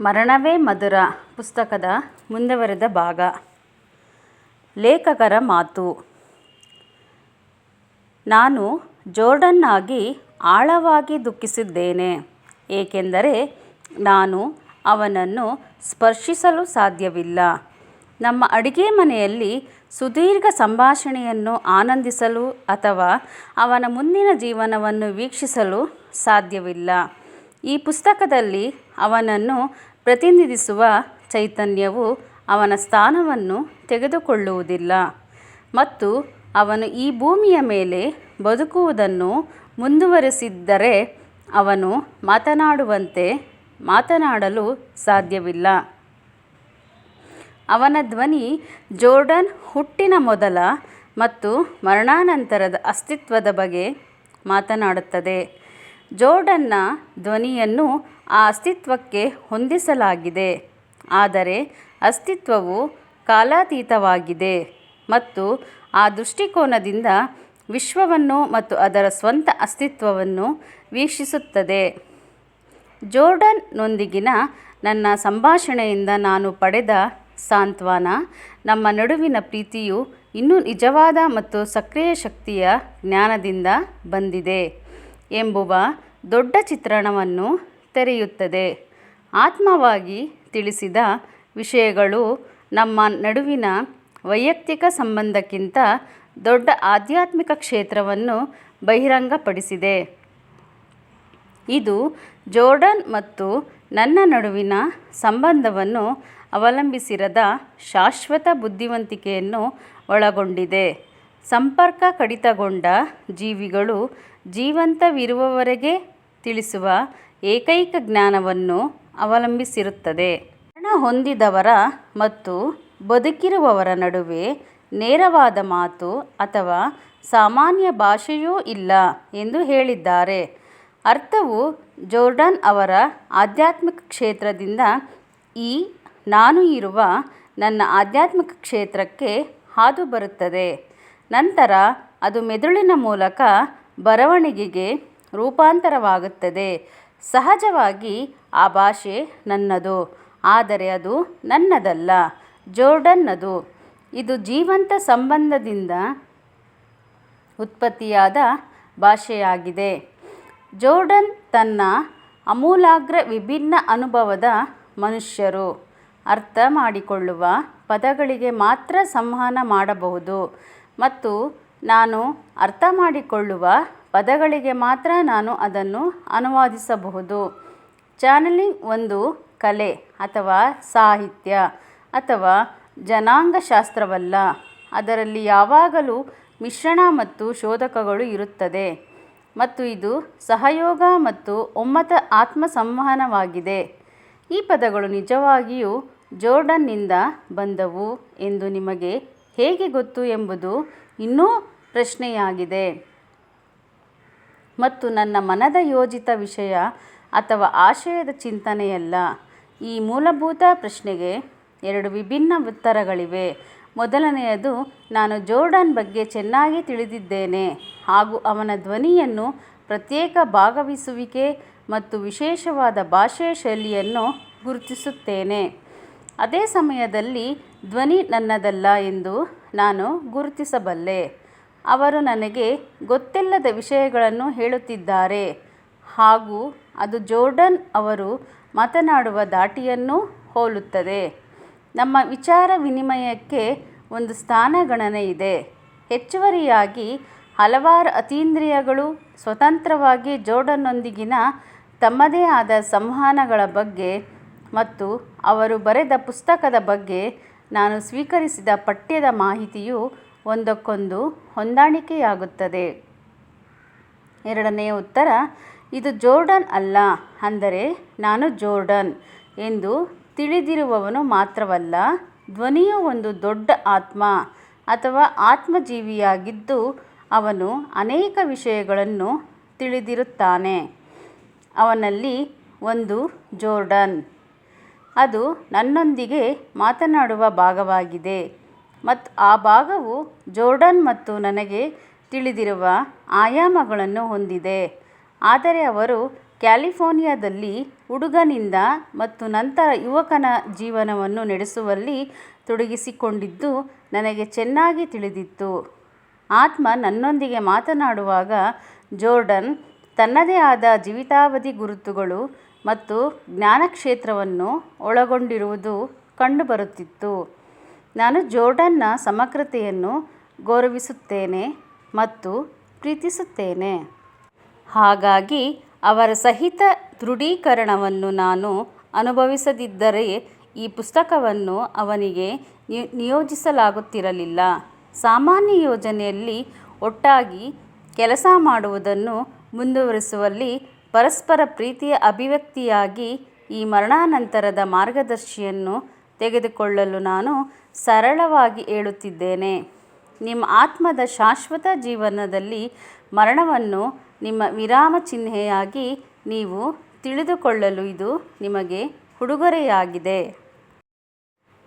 ಮರಣವೇ ಮಧುರ ಪುಸ್ತಕದ ಮುಂದುವರೆದ ಭಾಗ. ಲೇಖಕರ ಮಾತು. ನಾನು ಜೋರ್ಡನ್ ಆಗಿ ಆಳವಾಗಿ ದುಃಖಿಸಿದ್ದೇನೆ, ಏಕೆಂದರೆ ನಾನು ಅವನನ್ನು ಸ್ಪರ್ಶಿಸಲು ಸಾಧ್ಯವಿಲ್ಲ. ನಮ್ಮ ಅಡಿಗೆ ಮನೆಯಲ್ಲಿ ಸುದೀರ್ಘ ಸಂಭಾಷಣೆಯನ್ನು ಆನಂದಿಸಲು ಅಥವಾ ಅವನ ಮುಂದಿನ ಜೀವನವನ್ನು ವೀಕ್ಷಿಸಲು ಸಾಧ್ಯವಿಲ್ಲ. ಈ ಪುಸ್ತಕದಲ್ಲಿ ಅವನನ್ನು ಪ್ರತಿನಿಧಿಸುವ ಚೈತನ್ಯವು ಅವನ ಸ್ಥಾನವನ್ನು ತೆಗೆದುಕೊಳ್ಳುವುದಿಲ್ಲ ಮತ್ತು ಅವನು ಈ ಭೂಮಿಯ ಮೇಲೆ ಬದುಕುವುದನ್ನು ಮುಂದುವರೆಸಿದ್ದರೆ ಅವನು ಮಾತನಾಡುವಂತೆ ಮಾತನಾಡಲು ಸಾಧ್ಯವಿಲ್ಲ. ಅವನ ಧ್ವನಿ ಜೋರ್ಡನ್ ಹುಟ್ಟಿನ ಮೊದಲ ಮತ್ತು ಮರಣಾನಂತರದ ಅಸ್ತಿತ್ವದ ಬಗ್ಗೆ ಮಾತನಾಡುತ್ತದೆ. ಜೋರ್ಡನ್ನ ಧ್ವನಿಯನ್ನು ಆ ಅಸ್ತಿತ್ವಕ್ಕೆ ಹೊಂದಿಸಲಾಗಿದೆ. ಆದರೆ ಅಸ್ತಿತ್ವವು ಕಾಲಾತೀತವಾಗಿದೆ ಮತ್ತು ಆ ದೃಷ್ಟಿಕೋನದಿಂದ ವಿಶ್ವವನ್ನು ಮತ್ತು ಅದರ ಸ್ವಂತ ಅಸ್ತಿತ್ವವನ್ನು ವೀಕ್ಷಿಸುತ್ತದೆ. ಜೋರ್ಡನ್ನೊಂದಿಗಿನ ನನ್ನ ಸಂಭಾಷಣೆಯಿಂದ ನಾನು ಪಡೆದ ಸಾಂತ್ವನ, ನಮ್ಮ ನಡುವಿನ ಪ್ರೀತಿಯು ಇನ್ನೂ ನಿಜವಾದ ಮತ್ತು ಸಕ್ರಿಯ ಶಕ್ತಿಯ ಜ್ಞಾನದಿಂದ ಬಂದಿದೆ. ಎಂಬುವ ದೊಡ್ಡ ಚಿತ್ರಣವನ್ನು ತೆರೆಯುತ್ತದೆ. ಆತ್ಮವಾಗಿ ತಿಳಿಸಿದ ವಿಷಯಗಳು ನಮ್ಮ ನಡುವಿನ ವೈಯಕ್ತಿಕ ಸಂಬಂಧಕ್ಕಿಂತ ದೊಡ್ಡ ಆಧ್ಯಾತ್ಮಿಕ ಕ್ಷೇತ್ರವನ್ನು ಬಹಿರಂಗಪಡಿಸಿದೆ. ಇದು ಜೋರ್ಡನ್ ಮತ್ತು ನನ್ನ ನಡುವಿನ ಸಂಬಂಧವನ್ನು ಅವಲಂಬಿಸಿರದ ಶಾಶ್ವತ ಬುದ್ಧಿವಂತಿಕೆಯನ್ನು ಒಳಗೊಂಡಿದೆ. ಸಂಪರ್ಕ ಕಡಿತಗೊಂಡ ಜೀವಿಗಳು ಜೀವಂತವಿರುವವರೆಗೆ ತಿಳಿಸುವ ಏಕೈಕ ಜ್ಞಾನವನ್ನು ಅವಲಂಬಿಸಿರುತ್ತದೆ. ಮರಣ ಹೊಂದಿದವರ ಮತ್ತು ಬದುಕಿರುವವರ ನಡುವೆ ನೇರವಾದ ಮಾತು ಅಥವಾ ಸಾಮಾನ್ಯ ಭಾಷೆಯೂ ಇಲ್ಲ ಎಂದು ಹೇಳಿದ್ದಾರೆ. ಅರ್ಥವು ಜೋರ್ಡನ್ ಅವರ ಆಧ್ಯಾತ್ಮಿಕ ಕ್ಷೇತ್ರದಿಂದ ಈ ನಾನು ಇರುವ ನನ್ನ ಆಧ್ಯಾತ್ಮಿಕ ಕ್ಷೇತ್ರಕ್ಕೆ ಹಾದು ಬರುತ್ತದೆ. ನಂತರ ಅದು ಮೆದುಳಿನ ಮೂಲಕ ಬರವಣಿಗೆಗೆ ರೂಪಾಂತರವಾಗುತ್ತದೆ. ಸಹಜವಾಗಿ ಆ ಭಾಷೆ ನನ್ನದು, ಆದರೆ ಅದು ನನ್ನದಲ್ಲ. ಜೋರ್ಡನ್ನದು. ಇದು ಜೀವಂತ ಸಂಬಂಧದಿಂದ ಉತ್ಪತ್ತಿಯಾದ ಭಾಷೆಯಾಗಿದೆ. ಜೋರ್ಡನ್ ತನ್ನ ಅಮೂಲಾಗ್ರ ವಿಭಿನ್ನ ಅನುಭವದ ಮನುಷ್ಯರು. ಅರ್ಥ ಮಾಡಿಕೊಳ್ಳುವ ಪದಗಳಿಗೆ ಮಾತ್ರ ಸಂವಹನ ಮಾಡಬಹುದು. ಮತ್ತು ನಾನು ಅರ್ಥ ಮಾಡಿಕೊಳ್ಳುವ ಪದಗಳಿಗೆ ಮಾತ್ರ ನಾನು ಅದನ್ನು ಅನುವಾದಿಸಬಹುದು. ಚಾನಲಿಂಗ್ ಒಂದು ಕಲೆ ಅಥವಾ ಸಾಹಿತ್ಯ ಅಥವಾ ಜನಾಂಗಶಾಸ್ತ್ರವಲ್ಲ. ಅದರಲ್ಲಿ ಯಾವಾಗಲೂ ಮಿಶ್ರಣ ಮತ್ತು ಶೋಧಕಗಳು ಇರುತ್ತದೆ. ಮತ್ತು ಇದು ಸಹಯೋಗ ಮತ್ತು ಒಮ್ಮತ ಆತ್ಮ ಸಂವಹನವಾಗಿದೆ ಈ ಪದಗಳು ನಿಜವಾಗಿಯೂ ಜೋರ್ಡನ್ನಿಂದ ಬಂದವು ಎಂದು ನಿಮಗೆ ಹೇಗೆ ಗೊತ್ತು ಎಂಬುದು ಇನ್ನೂ ಪ್ರಶ್ನೆಯಾಗಿದೆ. ಮತ್ತು ನನ್ನ ಮನದ ಯೋಜಿತ ವಿಷಯ ಅಥವಾ ಆಶಯದ ಚಿಂತನೆಯಲ್ಲ. ಈ ಮೂಲಭೂತ ಪ್ರಶ್ನೆಗೆ ಎರಡು ವಿಭಿನ್ನ ಉತ್ತರಗಳಿವೆ. ಮೊದಲನೆಯದು, ನಾನು ಜೋರ್ಡನ್ ಬಗ್ಗೆ ಚೆನ್ನಾಗಿ ತಿಳಿದಿದ್ದೇನೆ ಹಾಗೂ ಅವನ ಧ್ವನಿಯನ್ನು ಪ್ರತ್ಯೇಕ ಭಾಗವಹಿಸುವಿಕೆ ಮತ್ತು ವಿಶೇಷವಾದ ಭಾಷೆಯ ಶೈಲಿಯನ್ನು ಗುರುತಿಸುತ್ತೇನೆ. ಅದೇ ಸಮಯದಲ್ಲಿ ಧ್ವನಿ ನನ್ನದಲ್ಲ ಎಂದು ನಾನು ಗುರುತಿಸಬಲ್ಲೆ. ಅವರು ನನಗೆ ಗೊತ್ತಿಲ್ಲದ ವಿಷಯಗಳನ್ನು ಹೇಳುತ್ತಿದ್ದಾರೆ. ಹಾಗೂ ಅದು ಜೋರ್ಡನ್ ಅವರು ಮಾತನಾಡುವ ದಾಟಿಯನ್ನು ಹೋಲುತ್ತದೆ. ನಮ್ಮ ವಿಚಾರ ವಿನಿಮಯಕ್ಕೆ ಒಂದು ಸ್ಥಾನಗಣನೆ ಇದೆ. ಹೆಚ್ಚುವರಿಯಾಗಿ ಹಲವಾರು ಅತೀಂದ್ರಿಯಗಳು ಸ್ವತಂತ್ರವಾಗಿ ಜೋರ್ಡನ್ನೊಂದಿಗಿನ ತಮ್ಮದೇ ಆದ ಸಂವಹನಗಳ ಬಗ್ಗೆ ಮತ್ತು ಅವರು ಬರೆದ ಪುಸ್ತಕದ ಬಗ್ಗೆ ನಾನು ಸ್ವೀಕರಿಸಿದ ಪಠ್ಯದ ಮಾಹಿತಿಯು ಒಂದಕ್ಕೊಂದು ಹೊಂದಾಣಿಕೆಯಾಗುತ್ತದೆ. ಎರಡನೆಯ ಉತ್ತರ, ಇದು ಜೋರ್ಡನ್ ಅಲ್ಲ, ಅಂದರೆ ನಾನು ಜೋರ್ಡನ್ ಎಂದು ತಿಳಿದಿರುವವನು ಮಾತ್ರವಲ್ಲ, ಧ್ವನಿಯು ಒಂದು ದೊಡ್ಡ ಆತ್ಮ ಅಥವಾ ಆತ್ಮಜೀವಿಯಾಗಿದ್ದು ಅವನು ಅನೇಕ ವಿಷಯಗಳನ್ನು ತಿಳಿದಿರುತ್ತಾನೆ. ಅವನಲ್ಲಿ ಒಂದು ಜೋರ್ಡನ್. ಅದು ನನ್ನೊಂದಿಗೆ ಮಾತನಾಡುವ ಭಾಗವಾಗಿದೆ ಮತ್ತು ಆ ಭಾಗವು ಜೋರ್ಡನ್ ಮತ್ತು ನನಗೆ ತಿಳಿದಿರುವ ಆಯಾಮಗಳನ್ನು ಹೊಂದಿದೆ ಆದರೆ ಅವರು ಕ್ಯಾಲಿಫೋರ್ನಿಯಾದಲ್ಲಿ ಹುಡುಗನಿಂದ ಮತ್ತು ನಂತರ ಯುವಕನ ಜೀವನವನ್ನು ನಡೆಸುವಲ್ಲಿ ತೊಡಗಿಸಿಕೊಂಡಿದ್ದು ನನಗೆ ಚೆನ್ನಾಗಿ ತಿಳಿದಿತ್ತು. ಆತ್ಮ ನನ್ನೊಂದಿಗೆ ಮಾತನಾಡುವಾಗ ಜೋರ್ಡನ್ ತನ್ನದೇ ಆದ ಜೀವಿತಾವಧಿ ಗುರುತುಗಳು ಮತ್ತು ಜ್ಞಾನಕ್ಷೇತ್ರವನ್ನು ಒಳಗೊಂಡಿರುವುದು ಕಂಡುಬರುತ್ತಿತ್ತು. ನಾನು ಜೋರ್ಡನ್ನ ಸಮಗ್ರತೆಯನ್ನು ಗೌರವಿಸುತ್ತೇನೆ ಮತ್ತು ಪ್ರೀತಿಸುತ್ತೇನೆ. ಹಾಗಾಗಿ ಅವರ ಸಹಿತ ದೃಢೀಕರಣವನ್ನು ನಾನು ಅನುಭವಿಸದಿದ್ದರೆ ಈ ಪುಸ್ತಕವನ್ನು ಅವನಿಗೆ ನಿಯೋಜಿಸಲಾಗುತ್ತಿರಲಿಲ್ಲ. ಸಾಮಾನ್ಯ ಯೋಜನೆಯಲ್ಲಿ ಒಟ್ಟಾಗಿ ಕೆಲಸ ಮಾಡುವುದನ್ನು ಮುಂದುವರಿಸುವಲ್ಲಿ ಪರಸ್ಪರ ಪ್ರೀತಿಯ ಅಭಿವ್ಯಕ್ತಿಯಾಗಿ ಈ ಮರಣಾನಂತರದ ಮಾರ್ಗದರ್ಶಿಯನ್ನು ತೆಗೆದುಕೊಳ್ಳಲು ನಾನು ಸರಳವಾಗಿ ಹೇಳುತ್ತಿದ್ದೇನೆ. ನಿಮ್ಮ ಆತ್ಮದ ಶಾಶ್ವತ ಜೀವನದಲ್ಲಿ ಮರಣವನ್ನು ನಿಮ್ಮ ವಿರಾಮ ಚಿಹ್ನೆಯಾಗಿ ನೀವು ತಿಳಿದುಕೊಳ್ಳಲು ಇದು ನಿಮಗೆ ಉಡುಗೊರೆಯಾಗಿದೆ.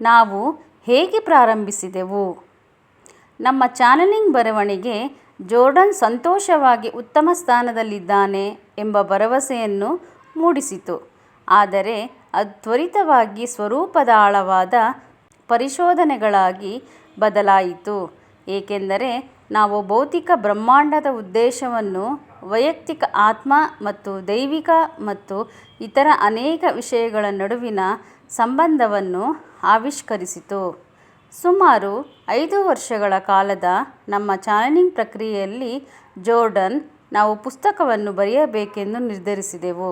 ನಾವು ಹೇಗೆ ಪ್ರಾರಂಭಿಸಿದೆವು. ನಮ್ಮ ಚಾನಲಿಂಗ್ ಬರವಣಿಗೆ ಜೋರ್ಡಾನ್ ಸಂತೋಷವಾಗಿ ಉತ್ತಮ ಸ್ಥಾನದಲ್ಲಿದ್ದಾನೆ ಎಂಬ ಭರವಸೆಯನ್ನು ಮೂಡಿಸಿತು ಆದರೆ ಅದು ತ್ವರಿತವಾಗಿ ಸ್ವರೂಪದ ಆಳವಾದ ಪರಿಶೋಧನೆಗಳಾಗಿ ಬದಲಾಯಿತು ಏಕೆಂದರೆ ನಾವು ಭೌತಿಕ ಬ್ರಹ್ಮಾಂಡದ ಉದ್ದೇಶವನ್ನು, ವೈಯಕ್ತಿಕ ಆತ್ಮ ಮತ್ತು ದೈವಿಕ ಮತ್ತು ಇತರ ಅನೇಕ ವಿಷಯಗಳ ನಡುವಿನ ಸಂಬಂಧವನ್ನು ಆವಿಷ್ಕರಿಸಿತು. ಸುಮಾರು ಐದು ವರ್ಷಗಳ ಕಾಲದ ನಮ್ಮ ಚಾನೆಲಿಂಗ್ ಪ್ರಕ್ರಿಯೆಯಲ್ಲಿ ಜೋರ್ಡನ್ ನಾವು ಪುಸ್ತಕವನ್ನು ಬರೆಯಬೇಕೆಂದು ನಿರ್ಧರಿಸಿದೆವು.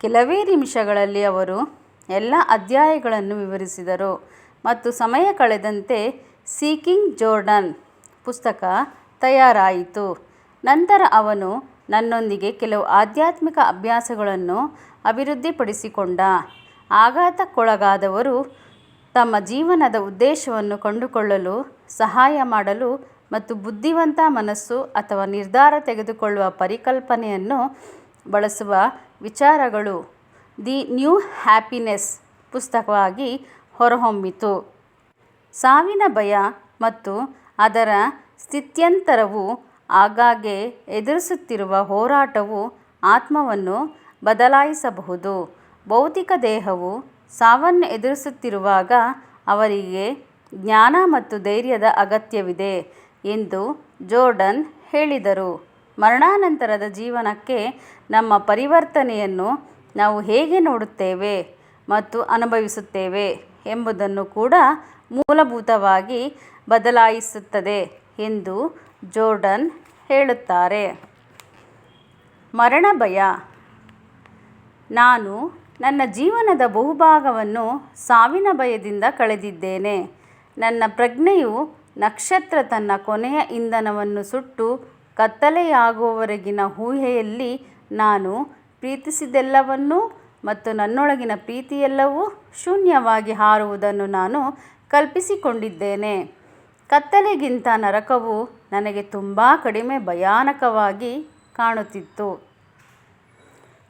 ಕೆಲವೇ ನಿಮಿಷಗಳಲ್ಲಿ ಅವರು ಎಲ್ಲ ಅಧ್ಯಾಯಗಳನ್ನು ವಿವರಿಸಿದರು ಮತ್ತು ಸಮಯ ಕಳೆದಂತೆ ಸೀಕಿಂಗ್ ಜೋರ್ಡನ್ ಪುಸ್ತಕ ತಯಾರಾಯಿತು. ನಂತರ ಅವನು ನನ್ನೊಂದಿಗೆ ಕೆಲವು ಆಧ್ಯಾತ್ಮಿಕ ಅಭ್ಯಾಸಗಳನ್ನು ಅಭಿವೃದ್ಧಿಪಡಿಸಿಕೊಂಡ. ಆಘಾತಕ್ಕೊಳಗಾದವರು ತಮ್ಮ ಜೀವನದ ಉದ್ದೇಶವನ್ನು ಕಂಡುಕೊಳ್ಳಲು, ಸಹಾಯ ಮಾಡಲು ಮತ್ತು ಬುದ್ಧಿವಂತ ಮನಸ್ಸು ಅಥವಾ ನಿರ್ಧಾರ ತೆಗೆದುಕೊಳ್ಳುವ ಪರಿಕಲ್ಪನೆಯನ್ನು ಬಳಸುವ ವಿಚಾರಗಳು ದಿ ನ್ಯೂ ಹ್ಯಾಪಿನೆಸ್ ಪುಸ್ತಕವಾಗಿ ಹೊರಹೊಮ್ಮಿತು. ಸಾವಿನ ಭಯ ಮತ್ತು ಅದರ ಸ್ಥಿತ್ಯಂತರವು ಆಗಾಗ್ಗೆ ಎದುರಿಸುತ್ತಿರುವ ಹೋರಾಟವು ಆತ್ಮವನ್ನು ಬದಲಾಯಿಸಬಹುದು. ಭೌತಿಕ ದೇಹವು ಸಾವನ್ನು ಎದುರಿಸುತ್ತಿರುವಾಗ ಅವರಿಗೆ ಜ್ಞಾನ ಮತ್ತು ಧೈರ್ಯದ ಅಗತ್ಯವಿದೆ ಎಂದು ಜೋರ್ಡನ್ ಹೇಳಿದರು. ಮರಣಾನಂತರದ ಜೀವನಕ್ಕೆ ನಮ್ಮ ಪರಿವರ್ತನೆಯನ್ನು ನಾವು ಹೇಗೆ ನೋಡುತ್ತೇವೆ ಮತ್ತು ಅನುಭವಿಸುತ್ತೇವೆ ಎಂಬುದನ್ನು ಕೂಡ ಮೂಲಭೂತವಾಗಿ ಬದಲಾಯಿಸುತ್ತದೆ ಎಂದು ಜೋರ್ಡನ್ ಹೇಳುತ್ತಾರೆ. ಮರಣ ಭಯ ನಾನು ನನ್ನ ಜೀವನದ ಬಹುಭಾಗವನ್ನು ಸಾವಿನ ಭಯದಿಂದ ಕಳೆದಿದ್ದೇನೆ. ನನ್ನ ಪ್ರಜ್ಞೆಯು ನಕ್ಷತ್ರ ತನ್ನ ಕೊನೆಯ ಇಂಧನವನ್ನು ಸುಟ್ಟು ಕತ್ತಲೆಯಾಗುವವರೆಗಿನ ಊಹೆಯಲ್ಲಿ ನಾನು ಪ್ರೀತಿಸಿದ್ದೆಲ್ಲವನ್ನೂ ಮತ್ತು ನನ್ನೊಳಗಿನ ಪ್ರೀತಿಯೆಲ್ಲವೂ ಶೂನ್ಯವಾಗಿ ಹಾರುವುದನ್ನು ನಾನು ಕಲ್ಪಿಸಿಕೊಂಡಿದ್ದೇನೆ. ಕತ್ತಲೆಗಿಂತ ನರಕವು ನನಗೆ ತುಂಬ ಕಡಿಮೆ ಭಯಾನಕವಾಗಿ ಕಾಣುತ್ತಿತ್ತು.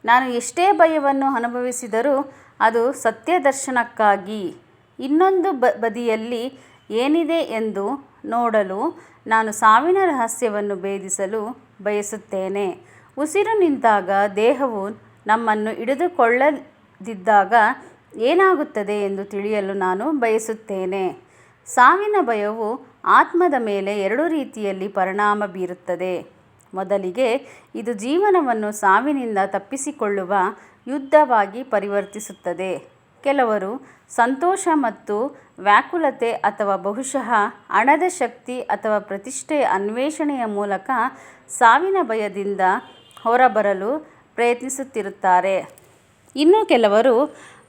ನಾನು ಎಷ್ಟೇ ಭಯವನ್ನು ಅನುಭವಿಸಿದರೂ ಅದು ಸತ್ಯದರ್ಶನಕ್ಕಾಗಿ. ಇನ್ನೊಂದು ಬದಿಯಲ್ಲಿ ಏನಿದೆ ಎಂದು ನೋಡಲು ನಾನು ಸಾವಿನ ರಹಸ್ಯವನ್ನು ಭೇದಿಸಲು ಬಯಸುತ್ತೇನೆ. ಉಸಿರು ನಿಂತಾಗ ದೇಹವು ನಮ್ಮನ್ನು ಹಿಡಿದುಕೊಳ್ಳದಿದ್ದಾಗ ಏನಾಗುತ್ತದೆ ಎಂದು ತಿಳಿಯಲು ನಾನು ಬಯಸುತ್ತೇನೆ. ಸಾವಿನ ಭಯವು ಆತ್ಮದ ಮೇಲೆ ಎರಡು ರೀತಿಯಲ್ಲಿ ಪರಿಣಾಮ ಬೀರುತ್ತದೆ. ಮೊದಲಿಗೆ ಇದು ಜೀವನವನ್ನು ಸಾವಿನಿಂದ ತಪ್ಪಿಸಿಕೊಳ್ಳುವ ಯುದ್ಧವಾಗಿ ಪರಿವರ್ತಿಸುತ್ತದೆ. ಕೆಲವರು ಸಂತೋಷ ಮತ್ತು ವ್ಯಾಕುಲತೆ ಅಥವಾ ಬಹುಶಃ ಹಣದ ಶಕ್ತಿ ಅಥವಾ ಪ್ರತಿಷ್ಠೆಯ ಅನ್ವೇಷಣೆಯ ಮೂಲಕ ಸಾವಿನ ಭಯದಿಂದ ಹೊರಬರಲು ಪ್ರಯತ್ನಿಸುತ್ತಿರುತ್ತಾರೆ. ಇನ್ನು ಕೆಲವರು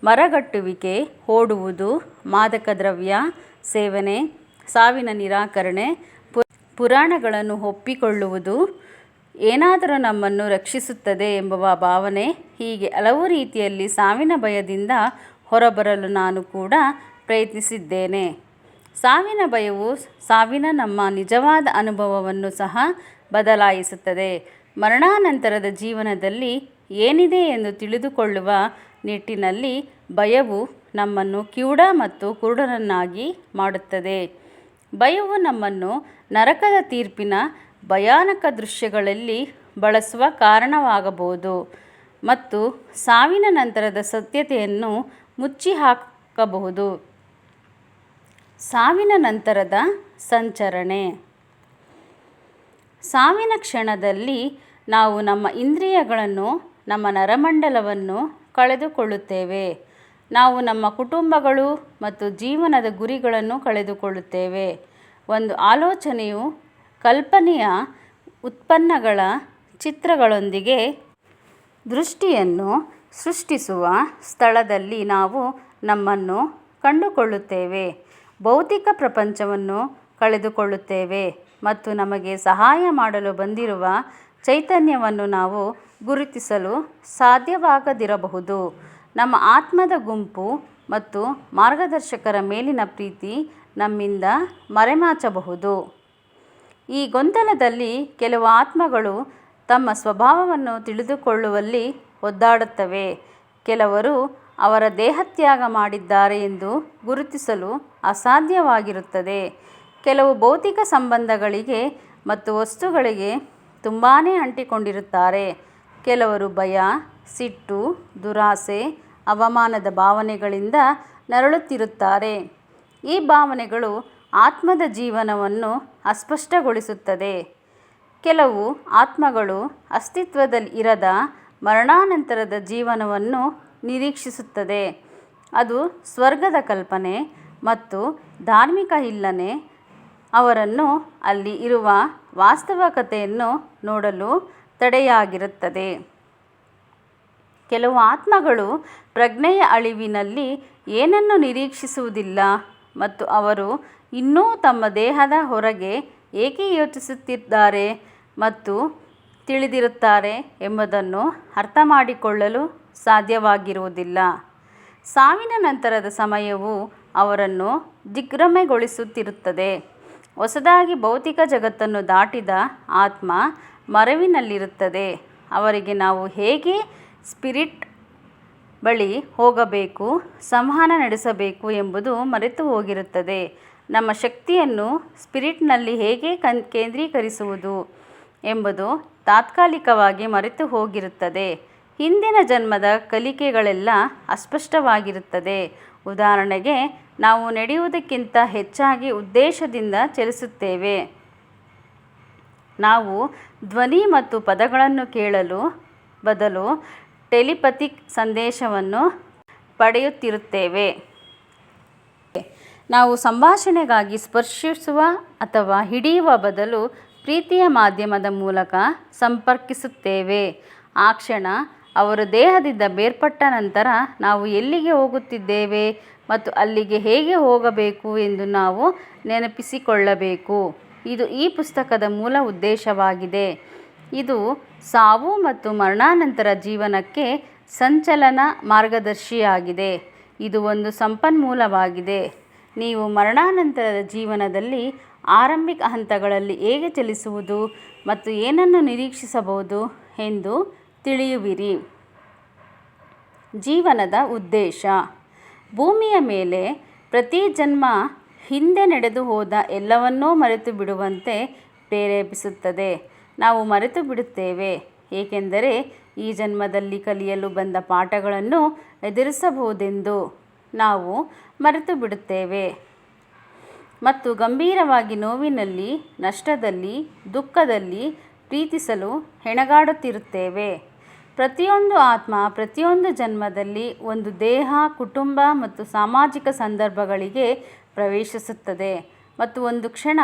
ಮರಗಟ್ಟುವಿಕೆ, ಓಡುವುದು, ಮಾದಕ ದ್ರವ್ಯ, ಸೇವನೆ, ಸಾವಿನ ನಿರಾಕರಣೆ ಪುರಾಣಗಳನ್ನು ಒಪ್ಪಿಕೊಳ್ಳುವುದು ಏನಾದರೂ ನಮ್ಮನ್ನು ರಕ್ಷಿಸುತ್ತದೆ ಎಂಬ ಭಾವನೆ ಹೀಗೆ ಹಲವು ರೀತಿಯಲ್ಲಿ ಸಾವಿನ ಭಯದಿಂದ ಹೊರಬರಲು ನಾನು ಕೂಡ ಪ್ರಯತ್ನಿಸಿದ್ದೇನೆ. ಸಾವಿನ ಭಯವು ಸಾವಿನ ನಮ್ಮ ನಿಜವಾದ ಅನುಭವವನ್ನು ಸಹ ಬದಲಾಯಿಸುತ್ತದೆ. ಮರಣಾನಂತರದ ಜೀವನದಲ್ಲಿ ಏನಿದೆ ಎಂದು ತಿಳಿದುಕೊಳ್ಳುವ ನಿಟ್ಟಿನಲ್ಲಿ ಭಯವು ನಮ್ಮನ್ನು ಕಿವುಡ ಮತ್ತು ಕುರುಡರನ್ನಾಗಿ ಮಾಡುತ್ತದೆ. ಭಯವು ನಮ್ಮನ್ನು ನರಕದ ತೀರ್ಪಿನ ಭಯಾನಕ ದೃಶ್ಯಗಳಲ್ಲಿ ಬಳಸುವ ಕಾರಣವಾಗಬಹುದು. ಮತ್ತು ಸಾವಿನ ನಂತರದ ಸತ್ಯತೆಯನ್ನು ಮುಚ್ಚಿ ಹಾಕಬಹುದು. ಸಾವಿನ ನಂತರದ ಸಂಚರಣೆ. ಸಾವಿನ ಕ್ಷಣದಲ್ಲಿ ನಾವು ನಮ್ಮ ಇಂದ್ರಿಯಗಳನ್ನು, ನಮ್ಮ ನರಮಂಡಲವನ್ನು ಕಳೆದುಕೊಳ್ಳುತ್ತೇವೆ. ನಾವು ನಮ್ಮ ಕುಟುಂಬಗಳು ಮತ್ತು ಜೀವನದ ಗುರಿಗಳನ್ನು ಕಳೆದುಕೊಳ್ಳುತ್ತೇವೆ. ಒಂದು ಆಲೋಚನೆಯು ಕಲ್ಪನೆಯ ಉತ್ಪನ್ನಗಳ ಚಿತ್ರಗಳೊಂದಿಗೆ ದೃಷ್ಟಿಯನ್ನು ಸೃಷ್ಟಿಸುವ ಸ್ಥಳದಲ್ಲಿ ನಾವು ನಮ್ಮನ್ನು ಕಂಡುಕೊಳ್ಳುತ್ತೇವೆ. ಭೌತಿಕ ಪ್ರಪಂಚವನ್ನು ಕಳೆದುಕೊಳ್ಳುತ್ತೇವೆ ಮತ್ತು ನಮಗೆ ಸಹಾಯ ಮಾಡಲು ಬಂದಿರುವ ಚೈತನ್ಯವನ್ನು ನಾವು ಗುರುತಿಸಲು ಸಾಧ್ಯವಾಗದಿರಬಹುದು. ನಮ್ಮ ಆತ್ಮದ ಗುಂಪು ಮತ್ತು ಮಾರ್ಗದರ್ಶಕರ ಮೇಲಿನ ಪ್ರೀತಿ ನಮ್ಮಿಂದ ಮರೆಮಾಚಬಹುದು. ಈ ಗೊಂದಲದಲ್ಲಿ ಕೆಲವು ಆತ್ಮಗಳು ತಮ್ಮ ಸ್ವಭಾವವನ್ನು ತಿಳಿದುಕೊಳ್ಳುವಲ್ಲಿ ಒದ್ದಾಡುತ್ತವೆ. ಕೆಲವರು ಅವರ ದೇಹತ್ಯಾಗ ಮಾಡಿದ್ದಾರೆ ಎಂದು ಗುರುತಿಸಲು ಅಸಾಧ್ಯವಾಗಿರುತ್ತದೆ. ಕೆಲವು ಭೌತಿಕ ಸಂಬಂಧಗಳಿಗೆ ಮತ್ತು ವಸ್ತುಗಳಿಗೆ ತುಂಬಾ ಅಂಟಿಕೊಂಡಿರುತ್ತಾರೆ. ಕೆಲವರು ಭಯ, ಸಿಟ್ಟು, ದುರಾಸೆ, ಅವಮಾನದ ಭಾವನೆಗಳಿಂದ ನರಳುತ್ತಿರುತ್ತಾರೆ. ಈ ಭಾವನೆಗಳು ಆತ್ಮದ ಜೀವನವನ್ನು ಅಸ್ಪಷ್ಟಗೊಳಿಸುತ್ತದೆ. ಕೆಲವು ಆತ್ಮಗಳು ಅಸ್ತಿತ್ವದಲ್ಲಿ ಇರದ ಮರಣಾನಂತರದ ಜೀವನವನ್ನು ನಿರೀಕ್ಷಿಸುತ್ತದೆ. ಅದು ಸ್ವರ್ಗದ ಕಲ್ಪನೆ ಮತ್ತು ಧಾರ್ಮಿಕ ಇಲ್ಲನೆ ಅವರನ್ನು ಅಲ್ಲಿ ಇರುವ ವಾಸ್ತವಕತೆಯನ್ನು ನೋಡಲು ತಡೆಯಾಗಿರುತ್ತದೆ. ಕೆಲವು ಆತ್ಮಗಳು ಪ್ರಜ್ಞೆಯ ಅಳಿವಿನಲ್ಲಿ ಏನನ್ನು ನಿರೀಕ್ಷಿಸುವುದಿಲ್ಲ ಮತ್ತು ಅವರು ಇನ್ನೂ ತಮ್ಮ ದೇಹದ ಹೊರಗೆ ಏಕೆ ಯೋಚಿಸುತ್ತಿದ್ದಾರೆ ಮತ್ತು ತಿಳಿದಿರುತ್ತಾರೆ ಎಂಬುದನ್ನು ಅರ್ಥ ಮಾಡಿಕೊಳ್ಳಲು ಸಾಧ್ಯವಾಗಿರುವುದಿಲ್ಲ. ಸಾವಿನ ನಂತರದ ಸಮಯವು ಅವರನ್ನು ದಿಗ್ಭ್ರಮೆಗೊಳಿಸುತ್ತಿರುತ್ತದೆ. ಹೊಸದಾಗಿ ಭೌತಿಕ ಜಗತ್ತನ್ನು ದಾಟಿದ ಆತ್ಮ ಮರವಿನಲ್ಲಿರುತ್ತದೆ. ಅವರಿಗೆ ನಾವು ಹೇಗೆ ಸ್ಪಿರಿಟ್ ಬಳಿ ಹೋಗಬೇಕು, ಸಂವಹನ ನಡೆಸಬೇಕು ಎಂಬುದು ಮರೆತುಹೋಗಿರುತ್ತದೆ. ನಮ್ಮ ಶಕ್ತಿಯನ್ನು ಸ್ಪಿರಿಟ್ನಲ್ಲಿ ಹೇಗೆ ಕನ್, ಕೇಂದ್ರೀಕರಿಸುವುದು ಎಂಬುದು ತಾತ್ಕಾಲಿಕವಾಗಿ ಮರೆತು ಹೋಗಿರುತ್ತದೆ. ಹಿಂದಿನ ಜನ್ಮದ ಕಲಿಕೆಗಳೆಲ್ಲ ಅಸ್ಪಷ್ಟವಾಗಿರುತ್ತದೆ. ಉದಾಹರಣೆಗೆ, ನಾವು ನಡೆಯುವುದಕ್ಕಿಂತ ಹೆಚ್ಚಾಗಿ ಉದ್ದೇಶದಿಂದ ಚಲಿಸುತ್ತೇವೆ. ನಾವು ಧ್ವನಿ ಮತ್ತು ಪದಗಳನ್ನು ಕೇಳಲು ಬದಲು ಟೆಲಿಪಥಿಕ್ ಸಂದೇಶವನ್ನು ಪಡೆಯುತ್ತಿರುತ್ತೇವೆ. ನಾವು ಸಂಭಾಷಣೆಗಾಗಿ ಸ್ಪರ್ಶಿಸುವ ಅಥವಾ ಹಿಡಿಯುವ ಬದಲು ಪ್ರೀತಿಯ ಮಾಧ್ಯಮದ ಮೂಲಕ ಸಂಪರ್ಕಿಸುತ್ತೇವೆ. ಆ ಕ್ಷಣ ಅವರು ದೇಹದಿಂದ ಬೇರ್ಪಟ್ಟ ನಂತರ ನಾವು ಎಲ್ಲಿಗೆ ಹೋಗುತ್ತಿದ್ದೇವೆ ಮತ್ತು ಅಲ್ಲಿಗೆ ಹೇಗೆ ಹೋಗಬೇಕು ಎಂದು ನಾವು ನೆನಪಿಸಿಕೊಳ್ಳಬೇಕು. ಇದು ಈ ಪುಸ್ತಕದ ಮೂಲ ಉದ್ದೇಶವಾಗಿದೆ. ಇದು ಸಾವು ಮತ್ತು ಮರಣಾನಂತರ ಜೀವನಕ್ಕೆ ಸಂಚಲನ ಮಾರ್ಗದರ್ಶಿಯಾಗಿದೆ. ಇದು ಒಂದು ಸಂಪನ್ಮೂಲವಾಗಿದೆ. ನೀವು ಮರಣಾನಂತರದ ಜೀವನದಲ್ಲಿ ಆರಂಭಿಕ ಹಂತಗಳಲ್ಲಿ ಹೇಗೆ ಚಲಿಸುವುದು ಮತ್ತು ಏನನ್ನು ನಿರೀಕ್ಷಿಸಬಹುದು ಎಂದು ತಿಳಿಯುವಿರಿ. ಜೀವನದ ಉದ್ದೇಶ. ಭೂಮಿಯ ಮೇಲೆ ಪ್ರತಿ ಜನ್ಮ ಹಿಂದೆ ನಡೆದು ಹೋದ ಎಲ್ಲವನ್ನೂ ಮರೆತು ಬಿಡುವಂತೆ ಪ್ರೇರೇಪಿಸುತ್ತದೆ. ನಾವು ಮರೆತು ಬಿಡುತ್ತೇವೆ, ಏಕೆಂದರೆ ಈ ಜನ್ಮದಲ್ಲಿ ಕಲಿಯಲು ಬಂದ ಪಾಠಗಳನ್ನು ಎದುರಿಸಬಹುದೆಂದು. ನಾವು ಮರೆತು ಬಿಡುತ್ತೇವೆ. ಮತ್ತು ಗಂಭೀರವಾಗಿ ನೋವಿನಲ್ಲಿ, ನಷ್ಟದಲ್ಲಿ, ದುಃಖದಲ್ಲಿ ಪ್ರೀತಿಸಲು ಹೆಣಗಾಡುತ್ತಿರುತ್ತೇವೆ. ಪ್ರತಿಯೊಂದು ಆತ್ಮ, ಪ್ರತಿಯೊಂದು ಜನ್ಮದಲ್ಲಿ ಒಂದು ದೇಹ, ಕುಟುಂಬ ಮತ್ತು ಸಾಮಾಜಿಕ ಸಂದರ್ಭಗಳಿಗೆ ಪ್ರವೇಶಿಸುತ್ತದೆ. ಮತ್ತು ಒಂದು ಕ್ಷಣ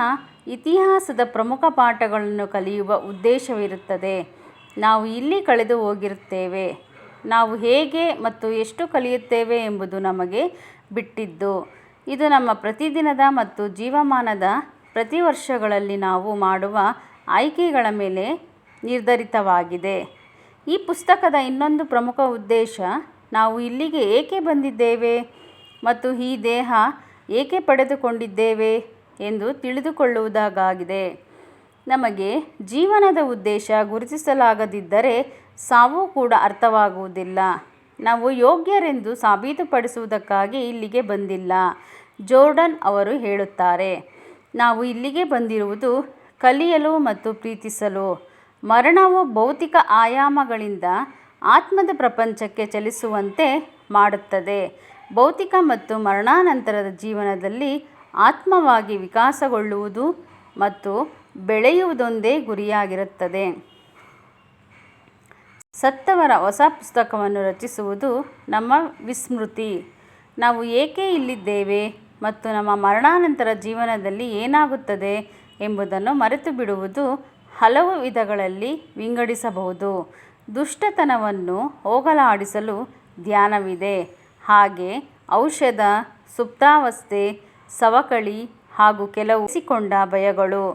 ಇತಿಹಾಸದ ಪ್ರಮುಖ ಪಾಠಗಳನ್ನು ಕಲಿಯುವ ಉದ್ದೇಶವಿರುತ್ತದೆ. ನಾವು ಇಲ್ಲಿ ಕಳೆದು ಹೋಗಿರುತ್ತೇವೆ. ನಾವು ಹೇಗೆ ಮತ್ತು ಎಷ್ಟು ಕಲಿಯುತ್ತೇವೆ ಎಂಬುದು ನಮಗೆ ಬಿಟ್ಟಿದ್ದು. ಇದು ನಮ್ಮ ಪ್ರತಿದಿನದ ಮತ್ತು ಜೀವಮಾನದ ಪ್ರತಿ ವರ್ಷಗಳಲ್ಲಿ ನಾವು ಮಾಡುವ ಆಯ್ಕೆಗಳ ಮೇಲೆ ನಿರ್ಧರಿತವಾಗಿದೆ. ಈ ಪುಸ್ತಕದ ಇನ್ನೊಂದು ಪ್ರಮುಖ ಉದ್ದೇಶ, ನಾವು ಇಲ್ಲಿಗೆ ಏಕೆ ಬಂದಿದ್ದೇವೆ ಮತ್ತು ಈ ದೇಹ ಏಕೆ ಪಡೆದುಕೊಂಡಿದ್ದೇವೆ ಎಂದು ತಿಳಿದುಕೊಳ್ಳುವುದಾಗಿದೆ. ನಮಗೆ ಜೀವನದ ಉದ್ದೇಶ ಗುರುತಿಸಲಾಗದಿದ್ದರೆ ಸಾವು ಕೂಡ ಅರ್ಥವಾಗುವುದಿಲ್ಲ. ನಾವು ಯೋಗ್ಯರೆಂದು ಸಾಬೀತುಪಡಿಸುವುದಕ್ಕಾಗಿ ಇಲ್ಲಿಗೆ ಬಂದಿಲ್ಲ, ಜೋರ್ಡನ್ ಅವರು ಹೇಳುತ್ತಾರೆ. ನಾವು ಇಲ್ಲಿಗೆ ಬಂದಿರುವುದು ಕಲಿಯಲು ಮತ್ತು ಪ್ರೀತಿಸಲು. ಮರಣವು ಭೌತಿಕ ಆಯಾಮಗಳಿಂದ ಆತ್ಮದ ಪ್ರಪಂಚಕ್ಕೆ ಚಲಿಸುವಂತೆ ಮಾಡುತ್ತದೆ. ಭೌತಿಕ ಮತ್ತು ಮರಣಾನಂತರದ ಜೀವನದಲ್ಲಿ ಆತ್ಮವಾಗಿ ವಿಕಾಸಗೊಳ್ಳುವುದು ಮತ್ತು ಬೆಳೆಯುವುದೊಂದೇ ಗುರಿಯಾಗಿರುತ್ತದೆ. ಸತ್ತವರ ಹೊಸ ಪುಸ್ತಕವನ್ನು ರಚಿಸುವುದು ನಮ್ಮ ವಿಸ್ಮೃತಿ. ನಾವು ಏಕೆ ಇಲ್ಲಿದ್ದೇವೆ ಮತ್ತು ನಮ್ಮ ಮರಣಾನಂತರ ಜೀವನದಲ್ಲಿ ಏನಾಗುತ್ತದೆ ಎಂಬುದನ್ನು ಮರೆತು ಬಿಡುವುದು ಹಲವು ವಿಧಗಳಲ್ಲಿ ವಿಂಗಡಿಸಬಹುದು. ದುಷ್ಟತನವನ್ನು ಹೋಗಲಾಡಿಸಲು ಧ್ಯಾನವಿದೆ. ಹಾಗೆ ಔಷಧ, ಸುಪ್ತಾವಸ್ಥೆ, ಸವಕಳಿ ಹಾಗೂ ಕೆಲವು ಉಳಿಸಿಕೊಂಡ ಭಯಗಳು.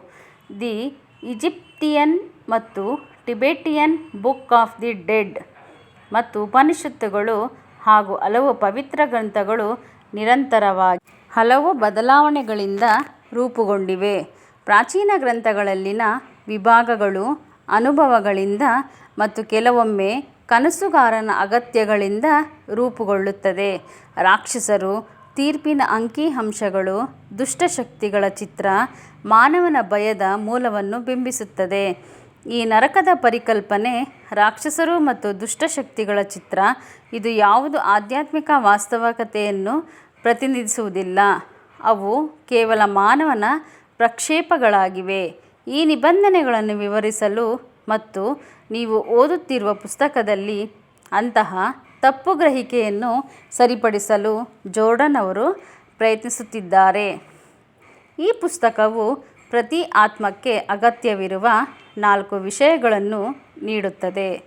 ದಿ ಈಜಿಪ್ಟಿಯನ್ ಮತ್ತು Tibetan Book of the Dead ಮತ್ತು ಉಪನಿಷತ್ತುಗಳು ಹಾಗೂ ಹಲವು ಪವಿತ್ರ ಗ್ರಂಥಗಳು ನಿರಂತರವಾಗಿ ಹಲವು ಬದಲಾವಣೆಗಳಿಂದ ರೂಪುಗೊಂಡಿವೆ. ಪ್ರಾಚೀನ ಗ್ರಂಥಗಳಲ್ಲಿನ ವಿಭಾಗಗಳು, ಅನುಭವಗಳಿಂದ ಮತ್ತು ಕೆಲವೊಮ್ಮೆ ಕನಸುಗಾರನ ಅಗತ್ಯಗಳಿಂದ ರೂಪುಗೊಳ್ಳುತ್ತದೆ. ರಾಕ್ಷಸರು, ತೀರ್ಪಿನ ಅಂಕಿ ಅಂಕಿಅಂಶಗಳು ದುಷ್ಟಶಕ್ತಿಗಳ ಚಿತ್ರ ಮಾನವನ ಭಯದ ಮೂಲವನ್ನು ಬಿಂಬಿಸುತ್ತದೆ. ಈ ನರಕದ ಪರಿಕಲ್ಪನೆ ರಾಕ್ಷಸರು ಮತ್ತು ದುಷ್ಟಶಕ್ತಿಗಳ ಚಿತ್ರ. ಇದು ಯಾವುದು ಆಧ್ಯಾತ್ಮಿಕ ವಾಸ್ತವಿಕತೆಯನ್ನು ಪ್ರತಿನಿಧಿಸುವುದಿಲ್ಲ. ಅವು ಕೇವಲ ಮಾನವನ ಪ್ರಕ್ಷೇಪಗಳಾಗಿವೆ. ಈ ನಿಬಂಧನೆಗಳನ್ನು ವಿವರಿಸಲು ಮತ್ತು ನೀವು ಓದುತ್ತಿರುವ ಪುಸ್ತಕದಲ್ಲಿ ಅಂತಹ ತಪ್ಪು ಗ್ರಹಿಕೆಯನ್ನು ಸರಿಪಡಿಸಲು ಜೋರ್ಡನ್ ಅವರು ಪ್ರಯತ್ನಿಸುತ್ತಿದ್ದಾರೆ. ಈ ಪುಸ್ತಕವು ಪ್ರತಿ ಆತ್ಮಕ್ಕೆ ಅಗತ್ಯವಿರುವ ನಾಲ್ಕು ವಿಷಯಗಳನ್ನು ನೀಡುತ್ತದೆ.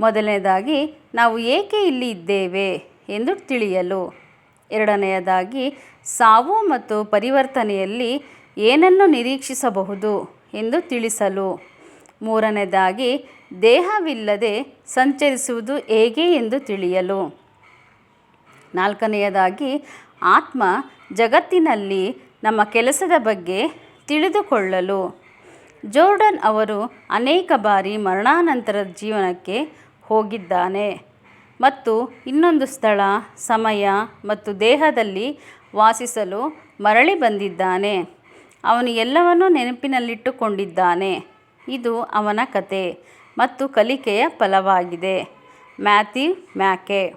ಮೊದಲನೇದಾಗಿ, ನಾವು ಏಕೆ ಇಲ್ಲಿ ಇದ್ದೇವೆ ಎಂದು ತಿಳಿಯಲು. ಎರಡನೆಯದಾಗಿ, ಸಾವು ಮತ್ತು ಪರಿವರ್ತನೆಯಲ್ಲಿ ಏನನ್ನು ನಿರೀಕ್ಷಿಸಬಹುದು ಎಂದು ತಿಳಿಸಲು. ಮೂರನೆಯದಾಗಿ ದೇಹವಿಲ್ಲದೆ ಸಂಚರಿಸುವುದು ಹೇಗೆ ಎಂದು ತಿಳಿಯಲು. ನಾಲ್ಕನೆಯದಾಗಿ, ಆತ್ಮ ಜಗತ್ತಿನಲ್ಲಿ ನಮ್ಮ ಕೆಲಸದ ಬಗ್ಗೆ ತಿಳಿದುಕೊಳ್ಳಲು. ಜೋರ್ಡನ್ ಅವರು ಅನೇಕ ಬಾರಿ ಮರಣಾನಂತರದ ಜೀವನಕ್ಕೆ ಹೋಗಿದ್ದಾನೆ. ಮತ್ತು ಇನ್ನೊಂದು ಸ್ಥಳ, ಸಮಯ ಮತ್ತು ದೇಹದಲ್ಲಿ ವಾಸಿಸಲು ಮರಳಿ ಬಂದಿದ್ದಾನೆ. ಅವನು ಎಲ್ಲವನ್ನೂ ನೆನಪಿನಲ್ಲಿಟ್ಟುಕೊಂಡಿದ್ದಾನೆ. ಇದು ಅವನ ಕತೆ ಮತ್ತು ಕಲಿಕೆಯ ಫಲವಾಗಿದೆ. ಮ್ಯಾಥ್ಯೂ ಮ್ಯಾಕೆ